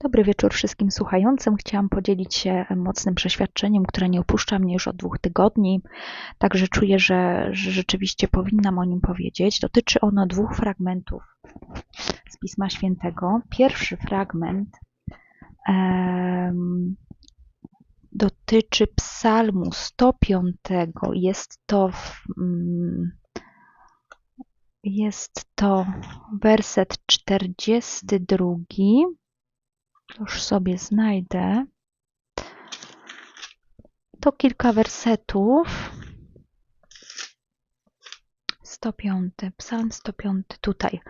Dobry wieczór wszystkim słuchającym. Chciałam podzielić się mocnym przeświadczeniem, które nie opuszcza mnie już od dwóch tygodni, także czuję, że, że rzeczywiście powinnam o nim powiedzieć. Dotyczy ono dwóch fragmentów z Pisma Świętego. Pierwszy fragment um, dotyczy Psalmu 105. Jest to w, um, jest to werset 42 już sobie znajdę, to kilka wersetów. 105, psalm 105 tutaj.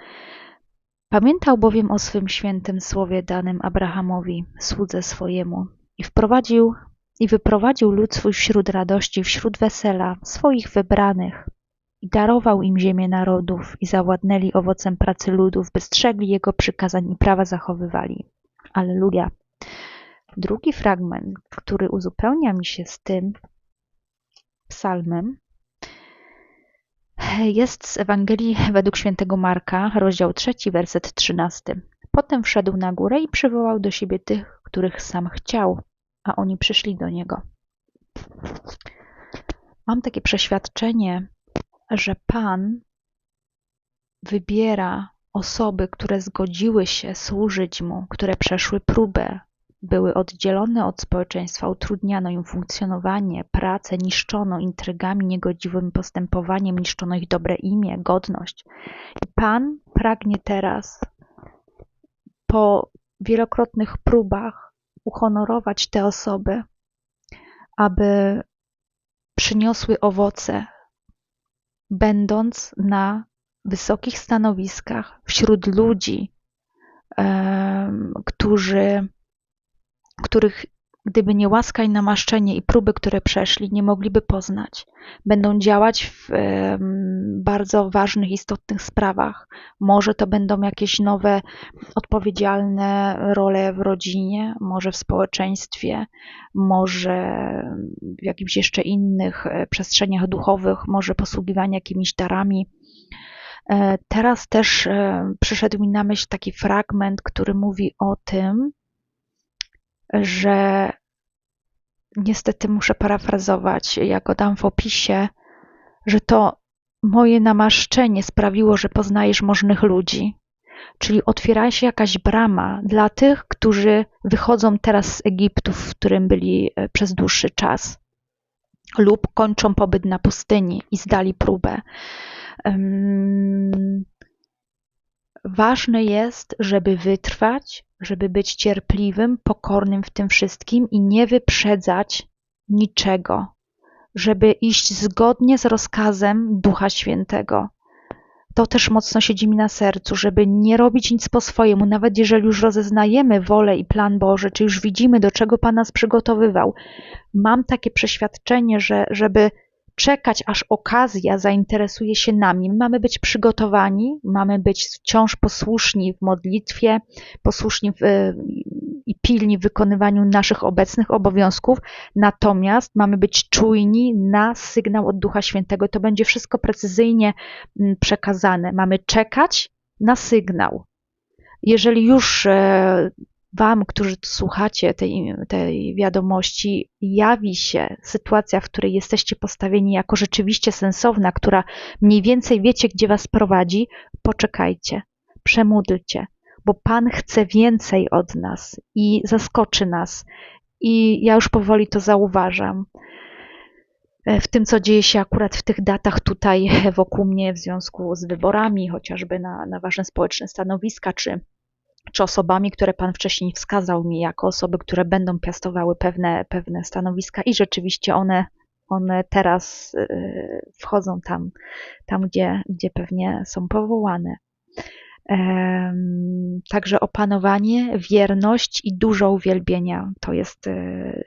Pamiętał bowiem o swym świętym słowie danym Abrahamowi, słudze swojemu, i wprowadził i wyprowadził lud swój wśród radości, wśród wesela, swoich wybranych, i darował im ziemię narodów, i zawładnęli owocem pracy ludów, by strzegli jego przykazań i prawa zachowywali. Alleluja. Drugi fragment, który uzupełnia mi się z tym psalmem, jest z Ewangelii według świętego Marka, rozdział 3, werset 13. Potem wszedł na górę i przywołał do siebie tych, których sam chciał, a oni przyszli do niego. Mam takie przeświadczenie, że Pan wybiera Osoby, które zgodziły się służyć mu, które przeszły próbę, były oddzielone od społeczeństwa, utrudniano im funkcjonowanie, pracę, niszczono intrygami, niegodziwym postępowaniem, niszczono ich dobre imię, godność. I Pan pragnie teraz po wielokrotnych próbach uhonorować te osoby, aby przyniosły owoce, będąc na wysokich stanowiskach, wśród ludzi, którzy, których gdyby nie łaska i namaszczenie i próby, które przeszli, nie mogliby poznać. Będą działać w bardzo ważnych, istotnych sprawach. Może to będą jakieś nowe, odpowiedzialne role w rodzinie, może w społeczeństwie, może w jakichś jeszcze innych e, przestrzeniach duchowych, może posługiwanie jakimiś darami teraz też e, przyszedł mi na myśl taki fragment, który mówi o tym, że niestety muszę parafrazować, jak go dam w opisie, że to moje namaszczenie sprawiło, że poznajesz możnych ludzi. Czyli otwiera się jakaś brama dla tych, którzy wychodzą teraz z Egiptu, w którym byli e, przez dłuższy czas, lub kończą pobyt na pustyni i zdali próbę. Ważne jest, żeby wytrwać, żeby być cierpliwym, pokornym w tym wszystkim i nie wyprzedzać niczego, żeby iść zgodnie z rozkazem Ducha Świętego. To też mocno siedzi mi na sercu, żeby nie robić nic po swojemu, nawet jeżeli już rozeznajemy wolę i plan Boży, czy już widzimy, do czego Pan nas przygotowywał. Mam takie przeświadczenie, że żeby czekać, aż okazja zainteresuje się nami. Mamy być przygotowani, mamy być wciąż posłuszni w modlitwie, posłuszni w, i pilni w wykonywaniu naszych obecnych obowiązków, natomiast mamy być czujni na sygnał od Ducha Świętego. To będzie wszystko precyzyjnie mm, przekazane. Mamy czekać na sygnał. Jeżeli już e, Wam, którzy słuchacie tej, tej wiadomości, jawi się sytuacja, w której jesteście postawieni jako rzeczywiście sensowna, która mniej więcej wiecie, gdzie Was prowadzi, poczekajcie, przemódlcie, bo Pan chce więcej od nas i zaskoczy nas. I ja już powoli to zauważam w tym, co dzieje się akurat w tych datach tutaj wokół mnie w związku z wyborami, chociażby na, na ważne społeczne stanowiska, czy czy osobami, które Pan wcześniej wskazał mi jako osoby, które będą piastowały pewne, pewne stanowiska i rzeczywiście one, one teraz y, wchodzą tam, tam gdzie, gdzie pewnie są powołane. Także opanowanie, wierność i dużo uwielbienia to jest y,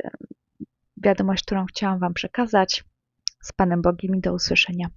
wiadomość, którą chciałam Wam przekazać. Z Panem Bogiem i do usłyszenia.